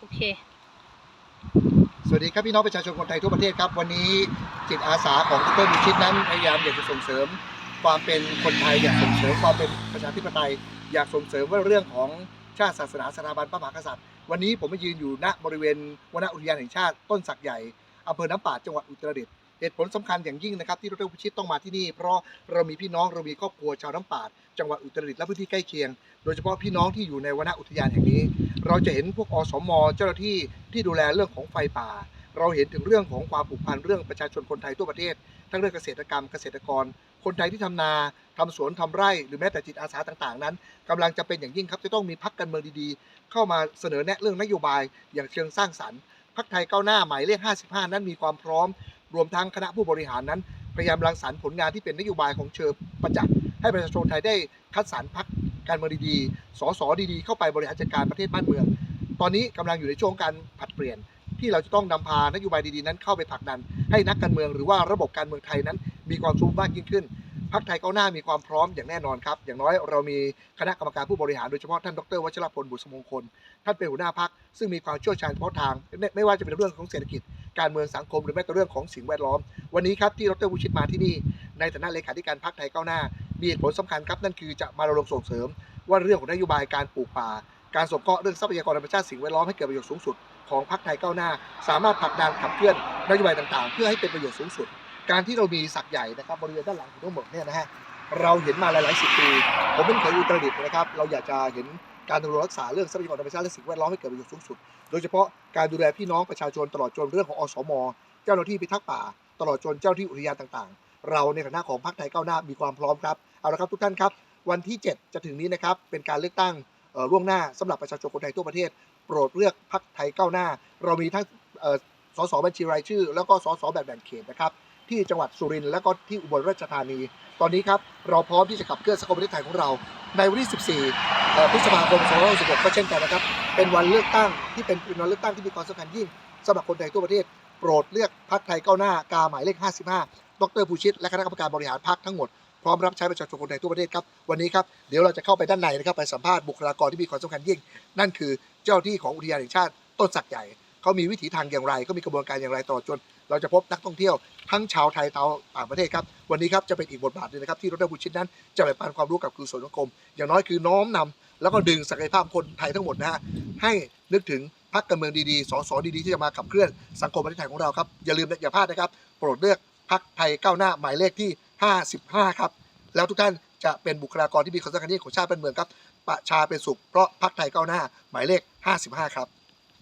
โอเค สวัสดีครับพี่น้องประชาชนคนไทยทั่วประเทศครับ วันนี้จิตอาสาของดรบุชิตนั้นพยายามอยากจะส่งเสริม ความเป็นคนไทยอยากส่งเสริมความเป็นประชาธิปไตย อยากส่งเสริมว่าเรื่องของชาติศาสนาสถาบันพระมหากษัตริย์ วันนี้ผมมายืนอยู่ณบริเวณวนอุทยานแห่งชาติต้นสักใหญ่อำเภอน้ำป่าจังหวัดอุตรดิตถ์ เหตุผลสำคัญอย่างยิ่งนะครับที่ดรบุชิตต้องมาที่นี่ เพราะเรามีพี่น้องเรามีครอบครัวชาวน้ำป่าดจังหวัดอุตรดิตถ์และพื้นที่ใกล้เคียง โดยเฉพาะพี่น้องที่อยู่ในวนอุทยานแห่งนี้ เราจะเห็นพวกอสม เจ้าหน้าที่ที่ดูแลเรื่องของไฟป่า เราเห็นถึงเรื่องของความผูกพันเรื่องประชาชนคนไทยทั่วประเทศ ทั้งเรื่องเกษตรกรรมเกษตรกร คนไทยที่ทำนาทำสวนทำไร่หรือแม้แต่จิตอาสาต่างๆ นั้นกำลังจะเป็นอย่างยิ่งครับจะต้องมีพักการเมืองดีๆ เข้ามาเสนอแนะเรื่องนโยบายอย่างเชิงสร้างสรรค์พักไทยก้าวหน้าหมายเลข 55 นั้นมีความพร้อม รวมทั้งคณะผู้บริหารนั้น พยายามรังสรรค์ผลงานที่เป็นนโยบายของเชิงประจักษ์ให้ประชาชนไทยได้คัดสรรพักการเมืองดีๆ สสดีๆ เข้าไปบริหารจัดการประเทศบ้านเมือง ตอนนี้กำลังอยู่ในช่วงการผัดเปลี่ยน ที่เราจะต้องนำพานโยบายดีๆนั้นเข้าไปผลักดัน ให้นักการเมืองหรือว่าระบบการเมืองไทยนั้น มีความสูงมากยิ่งขึ้นพักไทยก้าวหน้ามีความพร้อมอย่างแน่นอนครับ อย่างน้อยเรามีคณะกรรมการผู้บริหารโดยเฉพาะท่านดรวัชรพลบุษมงคล ท่านเป็นหัวหน้าพักซึ่งมีความเชี่ยวชาญเฉพาะทาง ไม่ว่าจะเป็นเรื่องของเศรษฐกิจ การเมืองสังคมหรือแม้แต่เรื่องของสิ่งแวดล้อม วันนี้ครับที่ดรวุชิตมาที่นี่ ในฐานะเลขาธิการพักไทยก้าวหน้า มีเหตุผลสำคัญครับนั่นคือจะมารณรงส่งเสริม ว่าเรื่องของนโยบายการปลูกป่า การสงเคราะห์เรื่องทรัพยากรธรรมชาติสิ่งแวดล้อมให้เกิดประโยชน์สูงสุดของพรรคไทยก้าวหน้า สามารถผลักดันขับเคลื่อนนโยบายต่างๆ เพื่อให้เป็นประโยชน์สูงสุด การที่เรามีสักใหญ่นะครับบริเวณด้านหลังของทั้งหมดเนี่ยนะฮะเราเห็นมาหลายๆสิบปี ผมเป็นคนอุตรดิตถ์นะครับ เราอยากจะเห็น การดูแลรักษาเรื่องทรัพยากรธรรมชาติและสิ่งแวดล้อมให้เกิดประโยชน์สูงสุด โดยเฉพาะการดูแลพี่น้องประชาชนตลอดจนเรื่องของอสม เจ้าหน้าที่พิทักษ์ป่า ตลอดจนเจ้าหน้าที่อุทยานต่างๆ เราในฐานะของพรรคไทยก้าวหน้ามีความพร้อมครับเอาละครับทุกท่านครับ วันที่ 7 จะถึงนี้นะครับเป็นการเลือกตั้งล่วงหน้าสำหรับประชาชนคนไทยทั่วประเทศ โปรดเลือกพรรคไทยก้าวหน้า เรามีทั้ง สสบัญชีรายชื่อ แล้วก็สสแบบแบ่งเขตนะครับที่จังหวัดสุรินทร์และก็ที่อุบลราชธานี ตอนนี้ครับเราพร้อมที่จะขับเคลื่อนสังคมประเทศไทยของเรา ในวันที่ 14เอ่พฤษภาคม 2566 ก็เช่นกันนะครับ เป็นวันเลือกตั้งที่เป็นนวันเลือกตั้งที่มีความสำคัญยิ่งสำหรับคนไทยทั่วประเทศ โปรดเลือกพรรคไทยก้าวหน้ากาหมายเลข 55 ดรภูชิต และคณะกรรมการบริหารพรรคทั้งหมด พร้อมรับใช้ประชาชนคนไทยทั่วประเทศครับ วันนี้ครับเดี๋ยวเราจะเข้าไปด้านในนะครับไปสัมภาษณ์บุคลากรที่มีความสำคัญยิ่ง นั่นคือเจ้าหน้าที่ของอุทยานแห่งชาติต้นสักใหญ่ เขามีวิถีทางอย่างไรเขามีกระบวนการอย่างไรตลอดจน เราจะพบนักท่องเที่ยวทั้งชาวไทยชาวต่างประเทศครับวันนี้ครับจะเป็นอีกบทบาทหนึงนะครับที่ดรภูชิตนั้นจะแบ่งปันความรู้กับคือส่วนสังคม อย่างน้อยคือน้อมนำแล้วก็ดึงศักยภาพคนไทยทั้งหมดนะฮะให้นึกถึงพรรคการเมืองดีๆ สสดีๆ ที่จะมาขับเคลื่อนสังคมประเทศไทยของเราครับอย่าลืมอย่าพลาดนะครับ โปรดเลือกพรรคไทยก้าวหน้าหมายเลขที่ 55 ครับ แล้วทุกท่านจะเป็นบุคลากรที่มีความสำคัญยิ่ของชาติเป็นเมืองครับ ประชาเป็นสุขเพราะพรรคไทยก้าวหน้าหมายเลข 55 ครับ